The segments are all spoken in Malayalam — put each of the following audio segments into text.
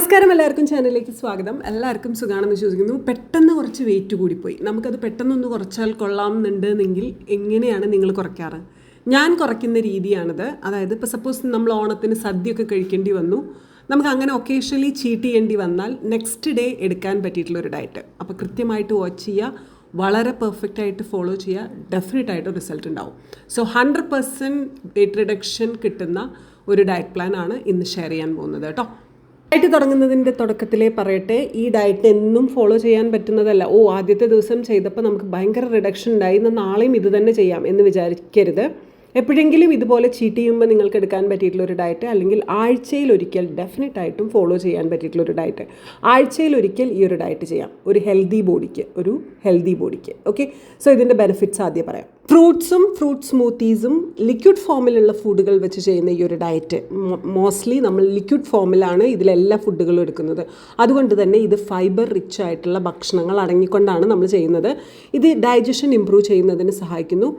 നമസ്കാരം എല്ലാവർക്കും ചാനലിലേക്ക് സ്വാഗതം. എല്ലാവർക്കും സുഖമാണെന്ന് വിശ്വസിക്കുന്നു. പെട്ടെന്ന് കുറച്ച് വെയിറ്റ് കൂടിപ്പോയി. നമുക്കത് പെട്ടെന്നൊന്ന് കുറച്ചാൽ കൊള്ളാം എന്നുണ്ടെന്നെങ്കിൽ എങ്ങനെയാണ് നിങ്ങൾ കുറയ്ക്കാറ്? ഞാൻ കുറയ്ക്കുന്ന രീതിയാണിത്. അതായത് ഇപ്പോൾ സപ്പോസ് നമ്മൾ ഓണത്തിന് സദ്യയൊക്കെ കഴിക്കേണ്ടി വന്നു. നമുക്ക് അങ്ങനെ ഒക്കേഷണലി ചീറ്റ് ചെയ്യേണ്ടി വന്നാൽ നെക്സ്റ്റ് ഡേ എടുക്കാൻ പറ്റിയിട്ടുള്ള ഒരു ഡയറ്റ് അപ്പോൾ കൃത്യമായിട്ട് വാച്ച് ചെയ്യുക. വളരെ പെർഫെക്റ്റ് ആയിട്ട് ഫോളോ ചെയ്യുക. ഡെഫിനറ്റ് ആയിട്ട് റിസൾട്ട് ഉണ്ടാവും. So hundred percent weight reduction കിട്ടുന്ന ഒരു ഡയറ്റ് പ്ലാൻ ആണ് ഇന്ന് ഷെയർ ചെയ്യാൻ പോകുന്നത് കേട്ടോ. ഡയറ്റ് തുടങ്ങുന്നതിന്റെ തുടക്കത്തിലേ പറയട്ടെ ഈ ഡയറ്റ് എന്നും ഫോളോ ചെയ്യാൻ പറ്റുന്നതല്ല. ഓ ആദ്യത്തെ ദിവസം ചെയ്തപ്പോൾ നമുക്ക് ഭയങ്കര റിഡക്ഷൻ ഉണ്ടായി നാളെയും ഇത് തന്നെ ചെയ്യാം എന്ന് വിചാരിക്കരുത്. എപ്പോഴെങ്കിലും ഇതുപോലെ ചീറ്റ് ചെയ്യുമ്പോൾ നിങ്ങൾക്ക് എടുക്കാൻ പറ്റിയിട്ടുള്ള ഒരു ഡയറ്റ് അല്ലെങ്കിൽ ആഴ്ചയിൽ ഒരിക്കൽ ഡെഫിനറ്റ് ആയിട്ടും ഫോളോ ചെയ്യാൻ പറ്റിയിട്ടുള്ള ഒരു ഡയറ്റ് ആഴ്ചയിൽ ഒരിക്കൽ ഈ ഒരു ഡയറ്റ് ചെയ്യാം. ഒരു ഹെൽത്തി ബോഡിക്ക് ഒരു ഹെൽത്തി ബോഡിക്ക് ഓക്കെ സോ ഇതിന്റെ ബെനിഫിറ്റ്സ് ആദ്യം പറയാം. ഫ്രൂട്ട്സും ഫ്രൂട്ട് സ്മൂത്തീസും ലിക്വിഡ് ഫോമിലുള്ള ഫുഡുകൾ വെച്ച് ചെയ്യുന്ന ഈ ഒരു ഡയറ്റ് മോസ്റ്റ്ലി നമ്മൾ ലിക്വിഡ് ഫോമിലാണ് ഇതിലെല്ലാ ഫുഡുകളും എടുക്കുന്നത്. അതുകൊണ്ട് തന്നെ ഇത് ഫൈബർ റിച്ച് ആയിട്ടുള്ള ഭക്ഷണങ്ങൾ അടങ്ങിക്കൊണ്ടാണ് നമ്മൾ ചെയ്യുന്നത്. ഇത് ഡൈജഷൻ ഇംപ്രൂവ് ചെയ്യുന്നതിന് സഹായിക്കുന്നു.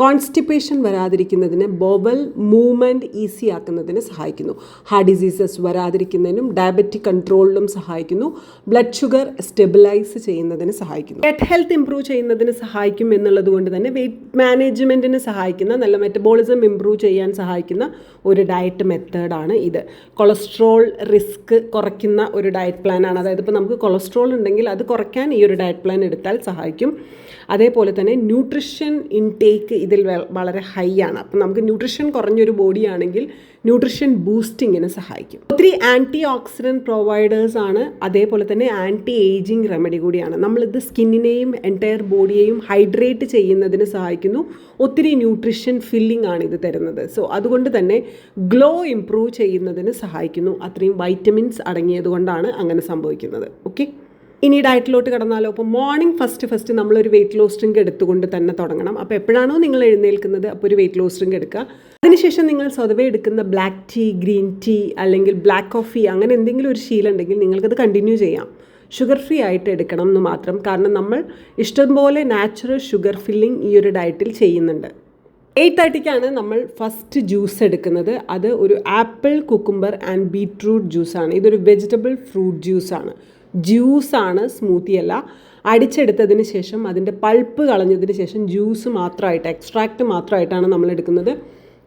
കോൺസ്റ്റിപ്പേഷൻ വരാതിരിക്കുന്നതിന് ബോവൽ മൂവ്മെന്റ് ഈസി ആക്കുന്നതിന് സഹായിക്കുന്നു. ഹാർട്ട് ഡിസീസസ് വരാതിരിക്കുന്നതിനും ഡയബറ്റിക് കൺട്രോളിലും സഹായിക്കുന്നു. ബ്ലഡ് ഷുഗർ സ്റ്റെബിലൈസ് ചെയ്യുന്നതിന് സഹായിക്കുന്നു. ഹെഡ് ഹെൽത്ത് ഇംപ്രൂവ് ചെയ്യുന്നതിന് സഹായിക്കും എന്നുള്ളത് കൊണ്ട് തന്നെ വെയിറ്റ് മാനേജ്മെന്റിന് സഹായിക്കുന്ന നല്ല മെറ്റബോളിസം ഇംപ്രൂവ് ചെയ്യാൻ സഹായിക്കുന്ന ഒരു ഡയറ്റ് മെത്തേഡാണ് ഇത്. കൊളസ്ട്രോൾ റിസ്ക് കുറയ്ക്കുന്ന ഒരു ഡയറ്റ് പ്ലാനാണ് അതായത് ഇപ്പോൾ നമുക്ക് കൊളസ്ട്രോൾ ഉണ്ടെങ്കിൽ അത് കുറയ്ക്കാൻ ഈ ഒരു ഡയറ്റ് പ്ലാൻ എടുത്താൽ സഹായിക്കും. അതേപോലെ തന്നെ ന്യൂട്രിഷൻ ഇൻടേക്ക് ഇതിൽ വളരെ ഹൈ ആണ്. അപ്പം നമുക്ക് ന്യൂട്രിഷൻ കുറഞ്ഞൊരു ബോഡി ആണെങ്കിൽ ന്യൂട്രിഷൻ ബൂസ്റ്റിങ്ങിന് സഹായിക്കും. ഒത്തിരി ആന്റി ഓക്സിഡന്റ് പ്രൊവൈഡേഴ്സ് ആണ്. അതേപോലെ തന്നെ ആന്റി ഏജിങ് റെമഡി കൂടിയാണ്. നമ്മളിത് സ്കിന്നിനെയും എന്റയർ ബോഡിയെയും ഹൈഡ്രേറ്റ് ചെയ്യുന്നതിന് സഹായിക്കുന്നു. ഒത്തിരി ന്യൂട്രിഷൻ ഫില്ലിംഗ് ആണ് ഇത് തരുന്നത്. സോ അതുകൊണ്ട് തന്നെ ഗ്ലോ ഇംപ്രൂവ് ചെയ്യുന്നതിന് സഹായിക്കുന്നു. അത്രയും വൈറ്റമിൻസ് അടങ്ങിയത് കൊണ്ടാണ് അങ്ങനെ സംഭവിക്കുന്നത്. ഓക്കെ ഇനി ഡയറ്റിലോട്ട് കടന്നാലോ? അപ്പോൾ മോർണിംഗ് ഫസ്റ്റ് ഫസ്റ്റ് നമ്മളൊരു വെയിറ്റ് ലോസ് ഡ്രിങ്ക് എടുത്തുകൊണ്ട് തന്നെ തുടങ്ങണം. അപ്പോൾ എപ്പോഴാണോ നിങ്ങൾ എഴുന്നേൽക്കുന്നത് അപ്പോൾ ഒരു വെയിറ്റ് ലോസ് ഡ്രിങ്ക് എടുക്കുക. അതിനുശേഷം നിങ്ങൾ സ്വതവേ എടുക്കുന്ന ബ്ലാക്ക് ടീ ഗ്രീൻ ടീ അല്ലെങ്കിൽ ബ്ലാക്ക് കോഫി അങ്ങനെ എന്തെങ്കിലും ഒരു ശീലം ഉണ്ടെങ്കിൽ നിങ്ങൾക്കത് കണ്ടിന്യൂ ചെയ്യാം. ഷുഗർ ഫ്രീ ആയിട്ട് എടുക്കണം എന്ന് മാത്രം. കാരണം നമ്മൾ ഇഷ്ടംപോലെ നാച്ചുറൽ ഷുഗർ ഫില്ലിംഗ് ഈ ഒരു ഡയറ്റിൽ ചെയ്യുന്നുണ്ട്. എയ്റ്റ് തേർട്ടിക്കാണ് നമ്മൾ ഫസ്റ്റ് ജ്യൂസ് എടുക്കുന്നത്. അത് ഒരു ആപ്പിൾ കുക്കുംബർ ആൻഡ് ബീറ്റ്റൂട്ട് ജ്യൂസാണ് ഇതൊരു വെജിറ്റബിൾ ഫ്രൂട്ട് ജ്യൂസാണ് ജ്യൂസാണ് സ്മൂത്തി അല്ല. അടിച്ചെടുത്തതിന് ശേഷം അതിന്റെ പൾപ്പ് കളഞ്ഞതിന് ശേഷം ജ്യൂസ് മാത്രമായിട്ട് എക്സ്ട്രാക്റ്റ് മാത്രമായിട്ടാണ് നമ്മൾ എടുക്കുന്നത്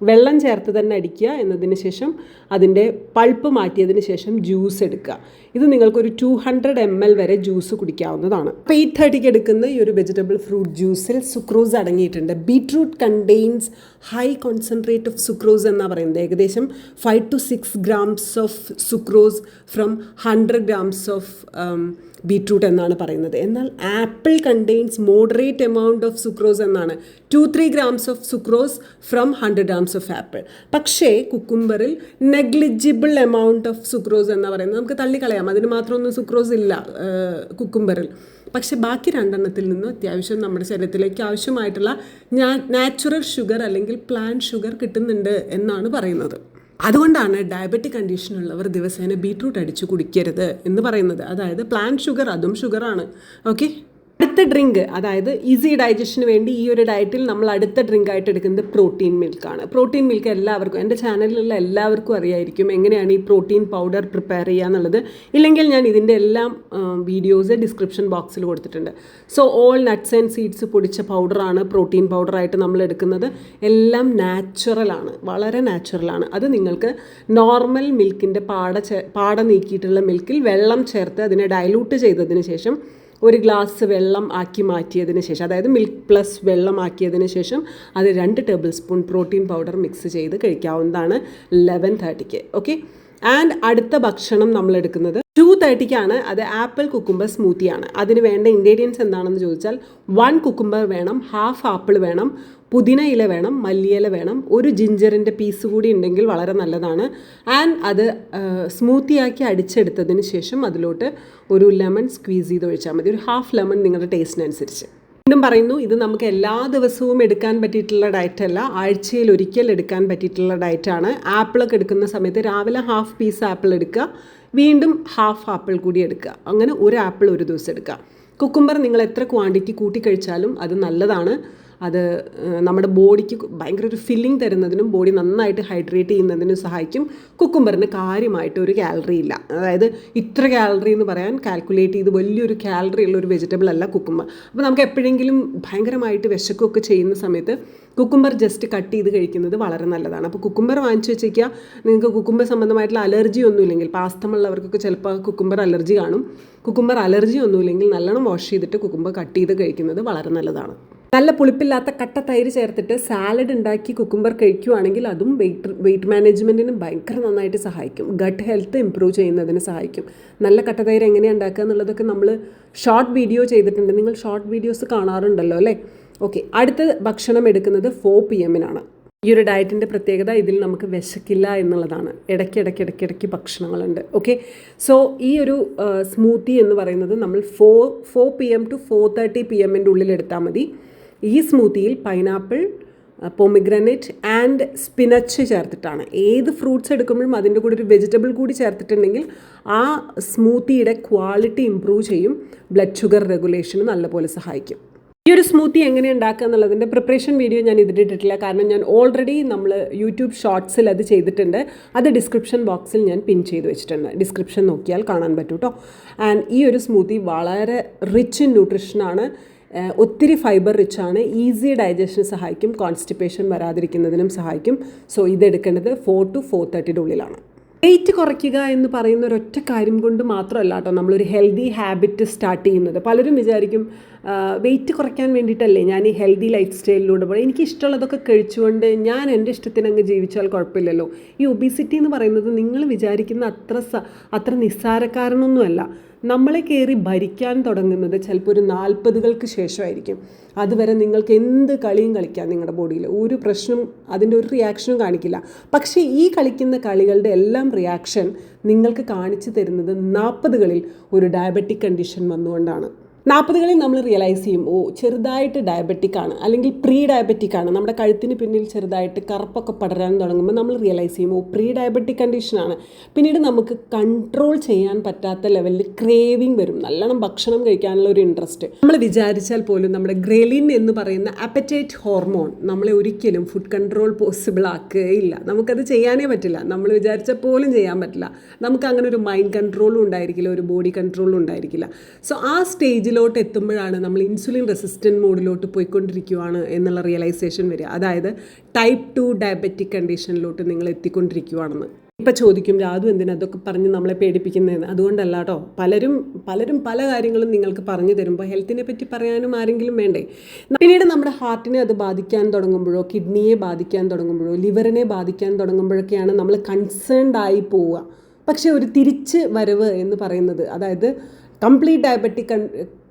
വെള്ളം ചേർത്ത് തന്നെ അടിക്കുക എന്നതിന് ശേഷം അതിന്റെ പൾപ്പ് മാറ്റിയതിന് ശേഷം ജ്യൂസ് എടുക്കുക. ഇത് നിങ്ങൾക്കൊരു ടു ഹൺഡ്രഡ് എം എൽ വരെ ജ്യൂസ് കുടിക്കാവുന്നതാണ്. അപ്പോൾ എയ്റ്റ് തേർട്ടിക്ക് എടുക്കുന്ന ഈ ഒരു വെജിറ്റബിൾ ഫ്രൂട്ട് ജ്യൂസിൽ സുക്രോസ് അടങ്ങിയിട്ടുണ്ട്. Beetroot contains high concentrate of sucrose എന്നാണ് പറയുന്നത്. ഏകദേശം five to six grams of sucrose from hundred grams of beetroot എന്നാണ് പറയുന്നത്. എന്നാൽ apple contains moderate amount of sucrose എന്നാണ്. Two three grams of sucrose from hundred grams of apple പക്ഷേ കുക്കുംബറിൽ നെഗ്ലിജിബിൾ എമൗണ്ട് ഓഫ് സുക്രോസ് എന്ന് പറയുന്നത്. നമുക്ക് തള്ളിക്കളയാം. അതിന് മാത്രമൊന്നും സുക്രോസ് ഇല്ല കുക്കുംബറിൽ. പക്ഷേ ബാക്കി രണ്ടെണ്ണത്തിൽ നിന്ന് അത്യാവശ്യം നമ്മുടെ ശരീരത്തിലേക്ക് ആവശ്യമായിട്ടുള്ള നാച്ചുറൽ ഷുഗർ അല്ലെങ്കിൽ പ്ലാൻ ഷുഗർ കിട്ടുന്നുണ്ട് എന്നാണ് പറയുന്നത്. അതുകൊണ്ടാണ് ഡയബറ്റിക് കണ്ടീഷനുള്ളവർ ദിവസേന ബീട്രൂട്ട് അടിച്ച് കുടിക്കരുത് എന്ന് പറയുന്നത്. അതായത് പ്ലാന്റ് ഷുഗർ അതും ഷുഗറാണ്. ഓക്കെ? അടുത്ത ഡ്രിങ്ക് അതായത് ഈസി ഡൈജഷന് വേണ്ടി ഈ ഒരു ഡയറ്റിൽ നമ്മൾ അടുത്ത ഡ്രിങ്ക് ആയിട്ട് എടുക്കുന്നത് പ്രോട്ടീൻ മിൽക്കാണ് പ്രോട്ടീൻ മിൽക്ക് എല്ലാവർക്കും എന്റെ ചാനലിലുള്ള എല്ലാവർക്കും അറിയായിരിക്കും എങ്ങനെയാണ് ഈ പ്രോട്ടീൻ പൗഡർ പ്രിപ്പയർ ചെയ്യുക എന്നുള്ളത്. ഇല്ലെങ്കിൽ ഞാൻ ഇതിന്റെ എല്ലാം വീഡിയോസ് ഡിസ്ക്രിപ്ഷൻ ബോക്സിൽ കൊടുത്തിട്ടുണ്ട്. So all nuts and seeds പൊടിച്ച പൗഡറാണ് പ്രോട്ടീൻ പൗഡറായിട്ട് നമ്മൾ എടുക്കുന്നത്. എല്ലാം നാച്ചുറലാണ് വളരെ നാച്ചുറലാണ് അത് നിങ്ങൾക്ക് നോർമൽ മിൽക്കിന്റെ പാട പാട നീക്കിയിട്ടുള്ള മിൽക്കിൽ വെള്ളം ചേർത്ത് അതിനെ ഡയലൂട്ട് ചെയ്തതിന് ശേഷം ഒരു ഗ്ലാസ് വെള്ളം ആക്കി മാറ്റിയതിന് ശേഷം അതായത് മിൽക്ക് പ്ലസ് വെള്ളം ആക്കിയതിന് ശേഷം അത് രണ്ട് tablespoon protein powder mix ചെയ്ത് കഴിക്കാവുന്നതാണ് ലെവൻ തേർട്ടിക്ക് ഓക്കെ ആൻഡ് അടുത്ത ഭക്ഷണം നമ്മൾ എടുക്കുന്നത് ടു തേർട്ടിക്കാണ് അത് ആപ്പിൾ കുക്കുംബർ സ്മൂത്തിയാണ് അതിന് വേണ്ട ഇൻഗ്രീഡിയൻസ് എന്താണെന്ന് ചോദിച്ചാൽ വൺ കുക്കുംബർ വേണം ഹാഫ് ആപ്പിൾ വേണം പുതിന ഇല വേണം മല്ലിയില വേണം. ഒരു ജിഞ്ചറിന്റെ പീസ് കൂടി ഉണ്ടെങ്കിൽ വളരെ നല്ലതാണ്. ആൻഡ് അത് സ്മൂത്തിയാക്കി അടിച്ചെടുത്തതിന് ശേഷം അതിലോട്ട് ഒരു ലെമൺ സ്ക്വീസ് ചെയ്ത് ഒഴിച്ചാൽ മതി. ഒരു ഹാഫ് ലെമൺ നിങ്ങളുടെ ടേസ്റ്റിനനുസരിച്ച് വീണ്ടും പറയുന്നു ഇത് നമുക്ക് എല്ലാ ദിവസവും എടുക്കാൻ പറ്റിയിട്ടുള്ള ഡയറ്റ് അല്ല. ആഴ്ചയിൽ ഒരിക്കൽ എടുക്കാൻ പറ്റിയിട്ടുള്ള ഡയറ്റാണ് ആപ്പിളൊക്കെ എടുക്കുന്ന സമയത്ത് രാവിലെ ഹാഫ് പീസ് ആപ്പിൾ എടുക്കുക. വീണ്ടും ഹാഫ് ആപ്പിൾ കൂടി എടുക്കുക. അങ്ങനെ ഒരു ആപ്പിൾ ഒരു ദിവസം എടുക്കുക. കുക്കുംബർ നിങ്ങൾ എത്ര ക്വാണ്ടിറ്റി കൂട്ടി കഴിച്ചാലും അത് നല്ലതാണ്. അത് നമ്മുടെ ബോഡിക്ക് ഭയങ്കര ഒരു ഫില്ലിംഗ് തരുന്നതിനും ബോഡി നന്നായിട്ട് ഹൈഡ്രേറ്റ് ചെയ്യുന്നതിനും സഹായിക്കും. കുക്കുംബറിന് കാര്യമായിട്ട് ഒരു കാലറി ഇല്ല. അതായത് ഇത്ര കാലറി എന്ന് പറയാൻ കാൽക്കുലേറ്റ് ചെയ്ത് വലിയൊരു കാലറി ഉള്ള ഒരു വെജിറ്റബിൾ അല്ല കുക്കുംബർ. അപ്പോൾ നമുക്ക് എപ്പോഴെങ്കിലും ഭയങ്കരമായിട്ട് വിശക്കുകയൊക്കെ ചെയ്യുന്ന സമയത്ത് കുക്കുംബർ ജസ്റ്റ് കട്ട് ചെയ്ത് കഴിക്കുന്നത് വളരെ നല്ലതാണ്. അപ്പോൾ കുക്കുംബർ വാങ്ങിച്ചു വെച്ചേക്കുക നിങ്ങൾക്ക് കുക്കുംബർ സംബന്ധമായിട്ടുള്ള അലർജി ഒന്നുമില്ലെങ്കിൽ പാസ്തമുള്ളവർക്കൊക്കെ ചിലപ്പോൾ കുക്കുംബർ അലർജി കാണും. കുക്കുംബർ അലർജി ഒന്നുമില്ലെങ്കിൽ നല്ലോണം വാഷ് ചെയ്തിട്ട് കുക്കുംബർ കട്ട് ചെയ്ത് കഴിക്കുന്നത് വളരെ നല്ലതാണ്. നല്ല പുളിപ്പില്ലാത്ത കട്ട തൈര് ചേർത്തിട്ട് സാലഡ് ഉണ്ടാക്കി കുക്കുംബർ കഴിക്കുകയാണെങ്കിൽ അതും വെയിറ്റ് വെയിറ്റ് മാനേജ്മെന്റിന് ഭയങ്കര നന്നായിട്ട് സഹായിക്കും. ഗട്ട് ഹെൽത്ത് ഇമ്പ്രൂവ് ചെയ്യുന്നതിന് സഹായിക്കും. നല്ല കട്ട തൈര് എങ്ങനെയാണ് ഉണ്ടാക്കുക എന്നുള്ളതൊക്കെ നമ്മൾ ഷോർട്ട് വീഡിയോ ചെയ്തിട്ടുണ്ട്. നിങ്ങൾ ഷോർട്ട് വീഡിയോസ് കാണാറുണ്ടല്ലോ അല്ലേ? ഓക്കെ അടുത്ത ഭക്ഷണം എടുക്കുന്നത് ഫോർ പി എമ്മിനാണ് ഈ ഒരു ഡയറ്റിന്റെ പ്രത്യേകത ഇതിൽ നമുക്ക് വിശക്കില്ല എന്നുള്ളതാണ്. ഇടയ്ക്ക് ഇടയ്ക്ക് ഇടയ്ക്ക് ഇടയ്ക്ക് ഭക്ഷണങ്ങളുണ്ട്. ഓക്കെ സോ ഈ ഒരു സ്മൂത്തി എന്ന് പറയുന്നത് നമ്മൾ four four P M two four thirty P എമ്മിന്റെ ഉള്ളിൽ എടുത്താൽ മതി. ഈ സ്മൂത്തിയിൽ പൈനാപ്പിൾ പൊമിഗ്രനേറ്റ് ആൻഡ് സ്പിനച്ച് ചേർത്തിട്ടാണ്. ഏത് ഫ്രൂട്ട്സ് എടുക്കുമ്പോഴും അതിന്റെ കൂടെ ഒരു വെജിറ്റബിൾ കൂടി ചേർത്തിട്ടുണ്ടെങ്കിൽ ആ സ്മൂത്തിയുടെ ക്വാളിറ്റി ഇമ്പ്രൂവ് ചെയ്യും. ബ്ലഡ് ഷുഗർ റെഗുലേഷന് നല്ലപോലെ സഹായിക്കും. ഈ ഒരു സ്മൂത്തി എങ്ങനെ ഉണ്ടാക്കുക എന്നുള്ളതിന്റെ പ്രിപ്പറേഷൻ വീഡിയോ ഞാൻ ഇതിട്ടിട്ടില്ല കാരണം ഞാൻ ഓൾറെഡി നമ്മൾ യൂട്യൂബ് ഷോർട്സിൽ അത് ചെയ്തിട്ടുണ്ട്. അത് ഡിസ്ക്രിപ്ഷൻ ബോക്സിൽ ഞാൻ പിൻ ചെയ്ത് വെച്ചിട്ടുണ്ട്. ഡിസ്ക്രിപ്ഷൻ നോക്കിയാൽ കാണാൻ പറ്റും കേട്ടോ ആൻഡ് ഈ ഒരു സ്മൂത്തി വളരെ റിച്ച് ഇൻ ന്യൂട്രിഷനാണ് ഒത്തിരി ഫൈബർ റിച്ച് ആണ് ഈസി ഡൈജഷന് സഹായിക്കും കോൺസ്റ്റിപ്പേഷൻ വരാതിരിക്കുന്നതിനും സഹായിക്കും. സോ ഇതെടുക്കേണ്ടത് ഫോർ ടു ഫോർ തേർട്ടിയുടെ ഉള്ളിലാണ്. വെയിറ്റ് കുറയ്ക്കുക എന്ന് പറയുന്ന ഒരൊറ്റ കാര്യം കൊണ്ട് മാത്രമല്ല കേട്ടോ നമ്മളൊരു ഹെൽത്തി ഹാബിറ്റ് സ്റ്റാർട്ട് ചെയ്യുന്നത്. പലരും വിചാരിക്കും വെയിറ്റ് കുറയ്ക്കാൻ വേണ്ടിയിട്ടല്ലേ ഞാൻ ഈ ഹെൽത്തി ലൈഫ് സ്റ്റൈലിലൂടെ പോയി എനിക്ക് ഇഷ്ടമുള്ളതൊക്കെ കഴിച്ചുകൊണ്ട് ഞാൻ എന്റെ ഇഷ്ടത്തിന് അങ്ങ് ജീവിച്ചാൽ കുഴപ്പമില്ലല്ലോ. ഈ ഒബീസിറ്റി എന്ന് പറയുന്നത് നിങ്ങൾ വിചാരിക്കുന്ന അത്ര അത്ര നിസ്സാരക്കാരനൊന്നുമല്ല. നമ്മളെ കയറി ഭരിക്കാൻ തുടങ്ങുന്നത് ചിലപ്പോൾ ഒരു നാൽപ്പതുകൾക്ക് ശേഷമായിരിക്കും. അതുവരെ നിങ്ങൾക്ക് എന്ത് കളിയും കളിക്കാം നിങ്ങളുടെ ബോഡിയിൽ ഒരു പ്രശ്നം അതിന്റെ ഒരു റിയാക്ഷനും കാണിക്കില്ല. പക്ഷേ ഈ കളിക്കുന്ന കളികളുടെ എല്ലാം റിയാക്ഷൻ നിങ്ങൾക്ക് കാണിച്ചു തരുന്നത് നാൽപ്പതുകളിൽ ഒരു ഡയബറ്റിക് കണ്ടീഷൻ വന്നുകൊണ്ടാണ്. നാൽപ്പതുകളിൽ നമ്മൾ റിയലൈസ് ചെയ്യും ഓ ചെറുതായിട്ട് ഡയബറ്റിക് ആണ് അല്ലെങ്കിൽ പ്രീ ഡയബറ്റിക് ആണ്. നമ്മുടെ കഴുത്തിന് പിന്നിൽ ചെറുതായിട്ട് കറുപ്പൊക്കെ പടരാൻ തുടങ്ങുമ്പോൾ നമ്മൾ റിയലൈസ് ചെയ്യും ഓ പ്രീ ഡയബറ്റിക് കണ്ടീഷനാണ് പിന്നീട് നമുക്ക് കൺട്രോൾ ചെയ്യാൻ പറ്റാത്ത ലെവലിൽ ക്രേവിങ് വരും. നല്ലോണം ഭക്ഷണം കഴിക്കാനുള്ള ഒരു ഇൻട്രസ്റ്റ് നമ്മൾ വിചാരിച്ചാൽ പോലും നമ്മുടെ ഗ്രെലിൻ എന്ന് പറയുന്ന അപ്പറ്റൈറ്റ് ഹോർമോൺ നമ്മളെ ഒരിക്കലും ഫുഡ് കൺട്രോൾ പോസിബിൾ ആക്കുകയില്ല. നമുക്കത് ചെയ്യാനേ പറ്റില്ല. നമ്മൾ വിചാരിച്ചാൽ പോലും ചെയ്യാൻ പറ്റില്ല. നമുക്ക് അങ്ങനെ ഒരു മൈൻഡ് കൺട്രോളും ഉണ്ടായിരിക്കില്ല ഒരു ബോഡി കൺട്രോളും ഉണ്ടായിരിക്കില്ല. സോ ആ സ്റ്റേജിലോട്ട് എത്തുമ്പോഴാണ് നമ്മൾ ഇൻസുലിൻ റെസിസ്റ്റന്റ് മോഡിലോട്ട് പോയിക്കൊണ്ടിരിക്കുവാണ് എന്നുള്ള റിയലൈസേഷൻ വരിക. അതായത് ടൈപ്പ് ടു ഡയബറ്റിക് കണ്ടീഷനിലോട്ട് നിങ്ങൾ എത്തിക്കൊണ്ടിരിക്കുവാണെന്ന്. ഇപ്പം ചോദിക്കും രാധു എന്തിനാ അതൊക്കെ പറഞ്ഞ് നമ്മളെ പേടിപ്പിക്കുന്നതെന്ന്? അതുകൊണ്ടല്ല കേട്ടോ പലരും പലരും പല കാര്യങ്ങളും നിങ്ങൾക്ക് പറഞ്ഞു തരുമ്പോൾ ഹെൽത്തിനെ പറ്റി പറയാനും ആരെങ്കിലും വേണ്ടേ? പിന്നീട് നമ്മുടെ ഹാർട്ടിനെ അത് ബാധിക്കാൻ തുടങ്ങുമ്പോഴോ കിഡ്നിയെ ബാധിക്കാൻ തുടങ്ങുമ്പോഴോ ലിവറിനെ ബാധിക്കാൻ തുടങ്ങുമ്പോഴൊക്കെയാണ് നമ്മൾ കൺസേൺഡ് ആയി പോവുക. പക്ഷേ ഒരു തിരിച്ച് വരവ് എന്ന് പറയുന്നത് അതായത് കംപ്ലീറ്റ് ഡയബറ്റിക്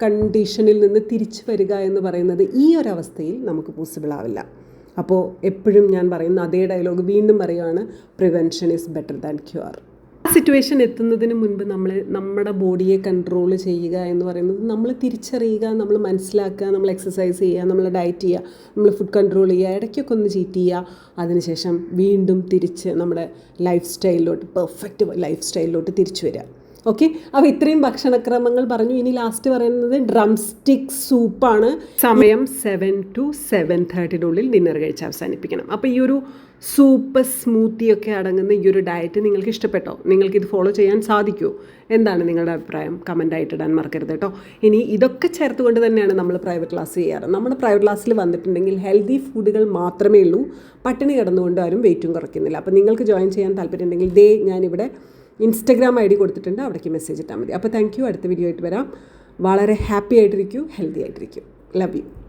കണ്ടീഷനിൽ നിന്ന് തിരിച്ചു വരിക എന്ന് പറയുന്നത് ഈ ഒരു അവസ്ഥയിൽ നമുക്ക് പോസിബിൾ ആവില്ല. അപ്പോൾ എപ്പോഴും ഞാൻ പറയുന്ന അതേ ഡയലോഗ് വീണ്ടും പറയുകയാണ് prevention is better than cure ആ സിറ്റുവേഷൻ എത്തുന്നതിന് മുൻപ് നമ്മൾ നമ്മുടെ ബോഡിയെ കൺട്രോൾ ചെയ്യുക എന്ന് പറയുന്നത് നമ്മൾ തിരിച്ചറിയുക നമ്മൾ മനസ്സിലാക്കുക നമ്മൾ എക്സസൈസ് ചെയ്യുക നമ്മൾ ഡയറ്റ് ചെയ്യുക നമ്മൾ ഫുഡ് കൺട്രോൾ ചെയ്യുക ഇടയ്ക്കൊക്കെ ഒന്ന് ചീറ്റ് ചെയ്യുക. അതിനുശേഷം വീണ്ടും തിരിച്ച് നമ്മുടെ ലൈഫ് സ്റ്റൈലിലോട്ട് പെർഫെക്റ്റ് ലൈഫ് സ്റ്റൈലിലോട്ട് തിരിച്ചു വരിക. ഓക്കെ അപ്പോൾ ഇത്രയും ഭക്ഷണക്രമങ്ങൾ പറഞ്ഞു. ഇനി ലാസ്റ്റ് പറയുന്നത് ഡ്രം സ്റ്റിക് സൂപ്പാണ് സമയം സെവൻ ടു സെവൻ തേർട്ടിയുടെ ഉള്ളിൽ ഡിന്നർ കഴിച്ച് അവസാനിപ്പിക്കണം. അപ്പോൾ ഈ ഒരു സൂപ്പ് സ്മൂത്തി ഒക്കെ അടങ്ങുന്ന ഈ ഒരു ഡയറ്റ് നിങ്ങൾക്ക് ഇഷ്ടപ്പെട്ടോ? നിങ്ങൾക്ക് ഇത് ഫോളോ ചെയ്യാൻ സാധിക്കുമോ എന്താണ് നിങ്ങളുടെ അഭിപ്രായം? കമന്റായിട്ട് ഇടാൻ മറക്കരുത് കേട്ടോ ഇനി ഇതൊക്കെ ചേർത്തുകൊണ്ട് തന്നെയാണ് നമ്മൾ പ്രൈവറ്റ് ക്ലാസ് ചെയ്യാറ്. നമ്മുടെ പ്രൈവറ്റ് ക്ലാസ്സിൽ വന്നിട്ടുണ്ടെങ്കിൽ ഹെൽത്തി ഫുഡുകൾ മാത്രമേ ഉള്ളൂ. പട്ടിണി കിടന്നുകൊണ്ട് ആരും വെയിറ്റും കുറയ്ക്കുന്നില്ല. അപ്പോൾ നിങ്ങൾക്ക് ജോയിൻ ചെയ്യാൻ താല്പര്യമുണ്ടെങ്കിൽ ദേ ഞാനിവിടെ ഇൻസ്റ്റഗ്രാം ഐ ഡി കൊടുത്തിട്ടുണ്ട്. അവിടേക്ക് മെസ്സേജ് ഇട്ടാൽ മതി. അപ്പോൾ താങ്ക് യു അടുത്ത വീഡിയോ ആയിട്ട് വരാം. വളരെ ഹാപ്പി ആയിട്ടിരിക്കൂ. ഹെൽത്തി ആയിട്ടിരിക്കൂ. Love you